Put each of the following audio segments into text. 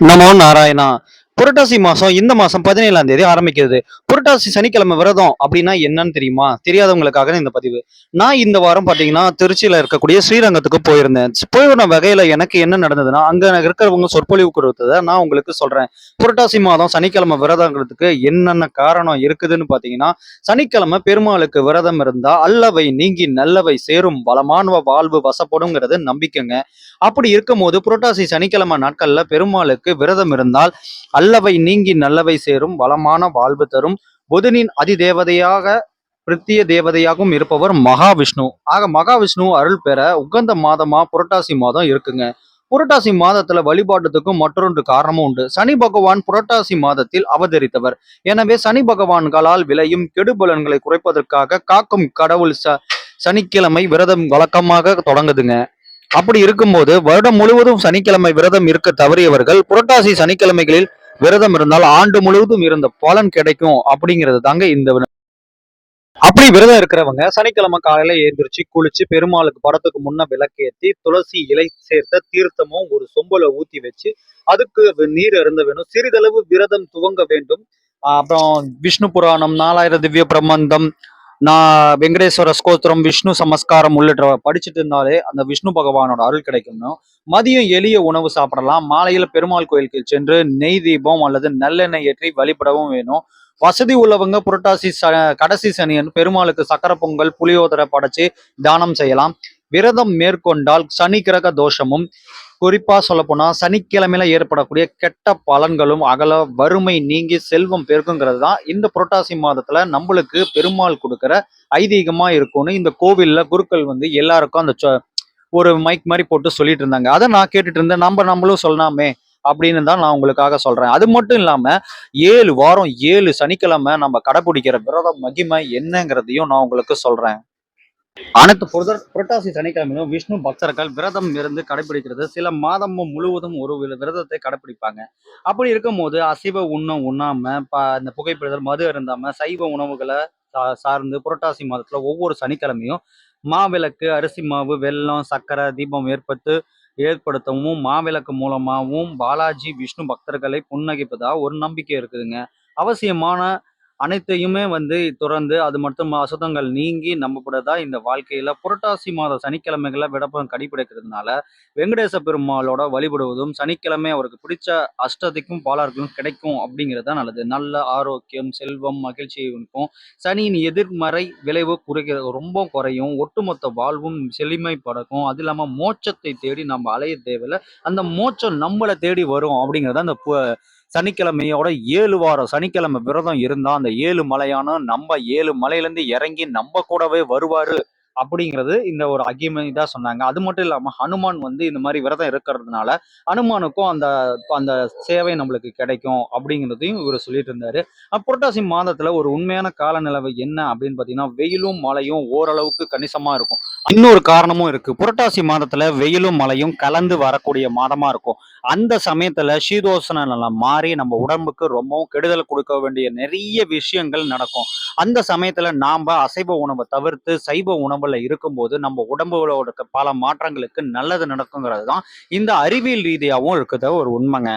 நமோ நாராயணா புரட்டாசி மாசம் இந்த மாசம் பதினேழாம் தேதி ஆரம்பிக்கிறது. புரட்டாசி சனிக்கிழமை விரதம் அப்படின்னா என்னன்னு தெரியுமா? தெரியாதவங்களுக்காக இந்த பதிவு. நான் இந்த வாரம் பாத்தீங்கன்னா திருச்சியில இருக்கக்கூடிய ஸ்ரீரங்கத்துக்கு போயிருந்தேன். போயிருந்த வகையில எனக்கு என்ன நடந்ததுன்னா அங்க இருக்கிறவங்க சொற்பொழிவு கொடுத்ததை நான் உங்களுக்கு சொல்றேன். புரட்டாசி மாதம் சனிக்கிழமை விரதங்கிறதுக்கு என்னென்ன காரணம் இருக்குதுன்னு பாத்தீங்கன்னா சனிக்கிழமை பெருமாளுக்கு விரதம் இருந்தா அல்லவை நீங்கி நல்லவை சேரும் வளமான வாழ்வு வசப்படுங்கிறது நம்பிக்கைங்க. அப்படி இருக்கும்போது புரட்டாசி சனிக்கிழமை நாட்கள்ல பெருமாளுக்கு விரதம் இருந்தால் நல்லவை நீங்கி நல்லவை சேரும் வளமான வாழ்வு தரும். புதனின் அதிதேவதையாக பிரித்திய தேவதையாகவும் இருப்பவர் மகாவிஷ்ணு. ஆக மகாவிஷ்ணு அருள் பெற உகந்த மாதமா புரட்டாசி மாதம் இருக்குங்க. புரட்டாசி மாதத்துல வழிபாட்டுக்கும் மற்றொன்று காரணமும் உண்டு. சனி பகவான் புரட்டாசி மாதத்தில் அவதரித்தவர். எனவே சனி பகவான்களால் விளையும் கெடுபலன்களை குறைப்பதற்காக காக்கும் கடவுள் ச சனிக்கிழமை விரதம் வழக்கமாக தொடங்குதுங்க. அப்படி இருக்கும்போது வருடம் முழுவதும் சனிக்கிழமை விரதம் இருக்க தவறியவர்கள் புரட்டாசி சனிக்கிழமைகளில் விரதம் இருந்தால் ஆண்டு முழுவதும் இருந்த பலன் கிடைக்கும் அப்படிங்கிறது தாங்க இந்த அப்படி விரதம் இருக்கிறவங்க சனிக்கிழமை காலையில எழுந்திரிச்சு குளிச்சு பெருமாளுக்கு படத்துக்கு முன்ன விளக்கேத்தி துளசி இலை சேர்த்த தீர்த்தமும் ஒரு சொம்புல ஊத்தி வச்சு அதுக்கு நீர் அருந்த வேணும். சிறிதளவு விரதம் துவங்க வேண்டும். அப்புறம் விஷ்ணு புராணம் நாலாயிரம் திவ்ய பிரபந்தம் நான் வெங்கடேஸ்வர ஸ்கோத்திரம் விஷ்ணு சமஸ்காரம் உள்ளிட்ட படிச்சுட்டு இருந்தாலே அந்த விஷ்ணு பகவானோட அருள் கிடைக்கணும் மதியம் எளிய உணவு சாப்பிடலாம். மாலையில் பெருமாள் கோயிலுக்கு சென்று நெய் தீபம் அல்லது நல்லெண்ணெய் ஏற்றி வழிபடவும் வேணும். வசதி உள்ளவங்க புரட்டாசி ச கடைசி சனியன் பெருமாளுக்கு சக்கர பொங்கல் புளியோதரை படைச்சு தானம் செய்யலாம். விரதம் மேற்கொண்டால் சனி கிரக தோஷமும் குறிப்பாக சொல்லப்போனால் சனிக்கிழமையில ஏற்படக்கூடிய கெட்ட பலன்களும் அகல வறுமை நீங்கி செல்வம் பெருக்குங்கிறது தான் இந்த புரட்டாசி மாதத்தில் நம்மளுக்கு பெருமாள் கொடுக்குற ஐதீகமாக இருக்கும்னு இந்த கோவிலில் குருக்கள் வந்து எல்லாருக்கும் அந்த ஒரு மைக் மாதிரி போட்டு சொல்லிட்டு இருந்தாங்க. அதை நான் கேட்டுட்டு இருந்தேன். நம்ம நம்மளும் சொல்லலாமே அப்படின்னு தான் நான் உங்களுக்காக சொல்றேன். அது மட்டும் இல்லாம ஏழு வாரம் ஏழு சனிக்கிழமை நம்ம கடைபிடிக்கிற விரத மகிமை என்னங்கிறதையும் நான் உங்களுக்கு சொல்றேன். அனைத்து புரத புரட்டாசி சனிக்கிழமையிலும் விஷ்ணு பக்தர்கள் விரதம் இருந்து கடைபிடிக்கிறது. சில மாதமும் முழுவதும் ஒரு விரதத்தை கடைபிடிப்பாங்க. அப்படி இருக்கும்போது அசைவ உண்ணம் உண்ணாம ப இந்த புகைப்பிடித்தல் மது இருந்தாம சைவ உணவுகளை சா- சார்ந்து புரட்டாசி மாதத்துல ஒவ்வொரு சனிக்கிழமையும் மாவிளக்கு அரிசி மாவு வெல்லம் சர்க்கரை தீபம் ஏற்பட்டு ஏற்படுத்தவும் மாவிளக்கு மூலமாகவும் பாலாஜி விஷ்ணு பக்தர்களை புன்னகிப்பதா ஒரு நம்பிக்கை இருக்குதுங்க. அவசியமான அனைத்தையுமே வந்து துறந்து அது மட்டும் அசுத்தங்கள் நீங்கி நம்பப்படுதா இந்த வாழ்க்கையில புரட்டாசி மாத சனிக்கிழமைகளை விடப்பம் கடைபிடிக்கிறதுனால வெங்கடேச பெருமாளோட வழிபடுவதும் சனிக்கிழமை அவருக்கு பிடிச்ச அஷ்டதிக்கும் பாலாருக்கும் கிடைக்கும் அப்படிங்கிறது தான் நல்லது. நல்ல ஆரோக்கியம் செல்வம் மகிழ்ச்சி இருக்கும் சனியின் எதிர்மறை விளைவு குறைக்கிறது ரொம்ப குறையும். ஒட்டுமொத்த வாழ்வும் செழுமை படக்கும் அது இல்லாம மோட்சத்தை தேடி நம்ம அலைய தேவையில்லை. அந்த மோட்சம் நம்மளை தேடி வரும் அப்படிங்கிறது அந்த பு- சனிக்கிழமையோட ஏழு வாரம் சனிக்கிழமை விரதம் இருந்தா அந்த ஏழு மலையான நம்ம ஏழு மலையிலேருந்து இறங்கி நம்ம கூடவே வருவாரு. அப்படிங்கிறது இந்த ஒரு அகிமை தான் சொன்னாங்க. அது மட்டும் இல்லாமல் ஹனுமான் வந்து இந்த மாதிரி விரதம் இருக்கிறதுனால ஹனுமானுக்கும் அந்த அந்த சேவை நம்மளுக்கு கிடைக்கும் அப்படிங்கிறதையும் இவர் சொல்லிட்டு இருந்தாரு. புரட்டாசி மாதத்துல ஒரு உண்மையான காலநிலவை என்ன அப்படின்னு பார்த்தீங்கன்னா வெயிலும் மழையும் ஓரளவுக்கு கணிசமா இருக்கும். இன்னொரு காரணமும் இருக்கு. புரட்டாசி மாதத்துல வெயிலும் மழையும் கலந்து வரக்கூடிய மாதமா இருக்கும். அந்த சமயத்துல சீதோஷண நிலம் மாறி நம்ம உடம்புக்கு ரொம்பவும் கெடுதல் கொடுக்க வேண்டிய நிறைய விஷயங்கள் நடக்கும். அந்த சமயத்துல நாம அசைவ உணவை தவிர்த்து சைவ உணவு உடம்புல இருக்கும்போது நம்ம உடம்புகளோட பல மாற்றங்களுக்கு நல்லது நடக்குங்கிறது தான் இந்த அறிவியல் ரீதியாகவும் இருக்கிறத ஒரு உண்மைங்க.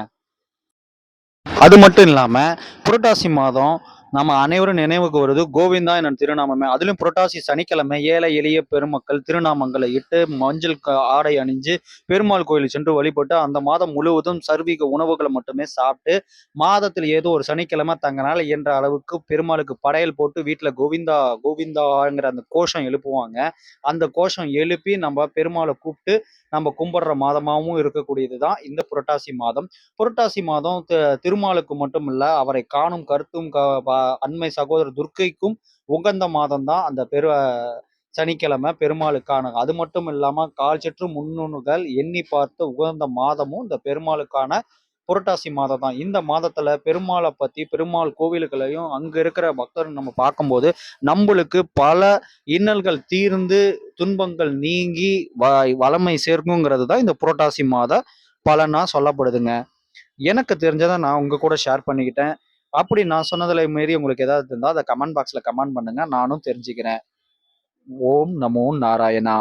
அது மட்டும் இல்லாம புரட்டாசி மாதம் நம்ம அனைவரும் நினைவுக்கு வருது. கோவிந்தா என்ற திருநாமமே. அதிலும் புரட்டாசி சனிக்கிழமை ஏழை எளிய பெருமக்கள் திருநாமங்களை இட்டு மஞ்சள் ஆடை அணிஞ்சு பெருமாள் கோயில் சென்று வழிபட்டு அந்த மாதம் முழுவதும் சர்வீக உணவுகளை மட்டுமே சாப்பிட்டு மாதத்தில் ஏதோ ஒரு சனிக்கிழமை தங்கனால இயன்ற அளவுக்கு பெருமாளுக்கு படையல் போட்டு வீட்டில் கோவிந்தா கோவிந்தாங்கிற அந்த கோஷம் எழுப்புவாங்க. அந்த கோஷம் எழுப்பி நம்ம பெருமாளை கூப்பிட்டு நம்ம கும்பிடுற மாதமாகவும் இருக்கக்கூடியது தான் இந்த புரட்டாசி மாதம். புரட்டாசி மாதம் திருமாலுக்கு மட்டும் இல்லை அவரை காணும் கருத்தும் அண்மை சகோதரர் துர்க்கைக்கும் உகந்த மாதம் தான் அந்த பெரு சனிக்கிழமை பெருமாளுக்கான. அது மட்டும் இல்லாம கால் சற்று முன்னுணுகள் எண்ணி பார்த்து உகந்த மாதமும் இந்த பெருமாளுக்கான புரட்டாசி மாதம் தான் இந்த மாதத்துல பெருமாளை பத்தி பெருமாள் கோவில்களையும் அங்க இருக்கிற பக்தர் நம்ம பார்க்கும்போது நம்மளுக்கு பல இன்னல்கள் தீர்ந்து துன்பங்கள் நீங்கி வ- வளமை சேர்க்குங்கிறது தான் இந்த புரட்டாசி மாத பலனா சொல்லப்படுதுங்க. எனக்கு தெரிஞ்சதை நான் உங்க கூட ஷேர் பண்ணிக்கிட்டேன். அப்படி நான் சொன்னதில் மீறி உங்களுக்கு ஏதாவது இருந்தால் அதை கமெண்ட் பாக்ஸில் கமெண்ட் பண்ணுங்கள் நானும் தெரிஞ்சுக்கிறேன். ஓம் நமோ நாராயணா.